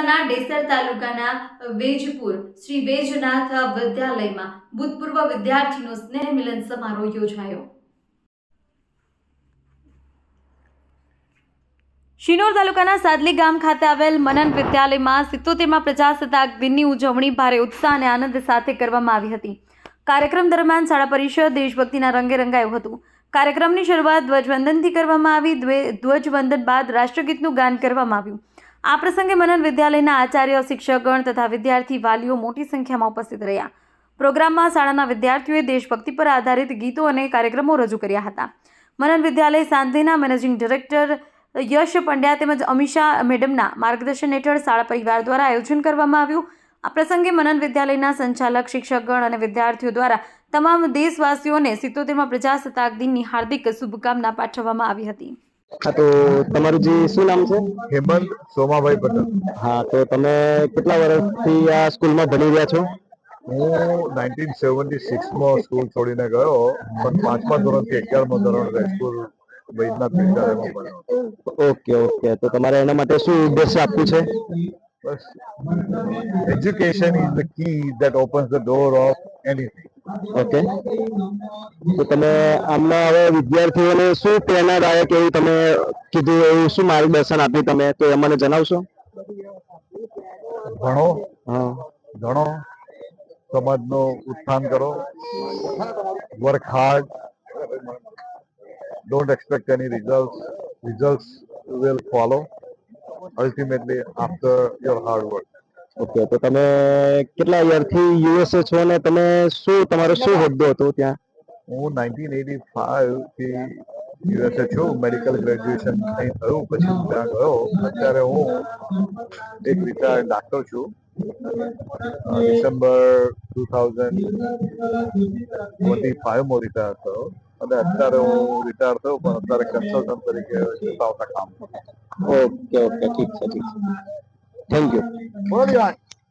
જિલ્લાના ડેસર તાલુકાના વેજપુર શ્રી વેજનાથ વિદ્યાલયમાં ભૂતપૂર્વ વિદ્યાર્થીનો સ્નેહ મિલન સમારોહ યોજાયો. શિનોર તાલુકાના સાદલી ગામ ખાતે આવેલ મનન વિદ્યાલયમાં સિત્તોતેરમાં પ્રજાસત્તાક દિનની ઉજવણી ભારે ઉત્સાહ અને આનંદ સાથે કરવામાં આવી હતી. કાર્યક્રમ દરમિયાન શાળા પરિષદ દેશભક્તિના રંગે રંગાયું હતું. કાર્યક્રમની શરૂઆત ધ્વજવંદનથી કરવામાં આવી. ધ્વજવંદન બાદ રાષ્ટ્રગીતનું ગાન કરવામાં આવ્યું. આ પ્રસંગે મનન વિદ્યાલયના આચાર્ય, શિક્ષકગણ તથા વિદ્યાર્થી વાલીઓ મોટી સંખ્યામાં ઉપસ્થિત રહ્યા. પ્રોગ્રામમાં શાળાના વિદ્યાર્થીઓએ દેશભક્તિ પર આધારિત ગીતો અને કાર્યક્રમો રજૂ કર્યા હતા. મનન વિદ્યાલય સાંધીના મેનેજિંગ ડિરેક્ટર યશ પંડ્યા તેમજ અમિશા મેડમના માર્ગદર્શન હેઠળ શાળા પરિવાર દ્વારા આયોજન કરવામાં આવ્યું. આ પ્રસંગે મનન વિદ્યાલયના સંચાલક, શિક્ષકગણ અને વિદ્યાર્થીઓ દ્વારા તમામ દેશવાસીઓને સિત્તોતેરમાં પ્રજાસત્તાક દિનની હાર્દિક શુભકામના પાઠવવામાં આવી હતી. હા તો તમારું જે શું નામ છે? હેમંત સોમાભાઈ પટેલ. હા તો તમે કેટલા વર્ષથી આ સ્કૂલમાં ભણી રહ્યા છો? હું નાઇન્ટીન સેવન્ટી સિક્સમાં સ્કૂલ છોડીને ગયો પણ પાંચમા ધોરણથી અગિયારમો ધોરણ સ્કૂલ વૈદનાથ વિદ્યાલયમાં ભણ્યો ઓકે ઓકે. તો તમારે એના માટે શું ઉદ્દેશ્ય આપવું છે? બસ education is the key that opens the door of anything. Okay. તો તમે આમના હવે વિદ્યાર્થીઓને શું પ્રેરણાદાયક એવું તમે કીધું એવું શું માર્ગદર્શન આપ્યું તમે? તો એ મને જણાવશો. ભણો. ભણો સમાજનો ઉત્થાન કરો. Work hard don't expect any result result will follow ultimately after your hard work okay તો તમે કેટલા યરથી યુએસએ છો અને તમે શું તમારો શું હોદ્દો હતો ત્યાં? હું નાઇન્ટીન એટી ફાઈવથી યુએસએ છું મેડિકલ ગ્રેજ્યુએશન અહીં થયું પછી ત્યાં ગયો. અત્યારે હું એક રિટાયર્ડ ડાક્ટર છું. ડિસેમ્બર ટુ થાઉઝન્ડ ટ્વેન્ટી ફાઈવમાં રિટાયર થયો. અને અત્યારે હું રિટાયર થયો પણ અત્યારે કન્સલ્ટન્ટ તરીકે જતા કામ ઓકે ઓકે ઠીક છે ઠીક છે. Thank you. Hold on.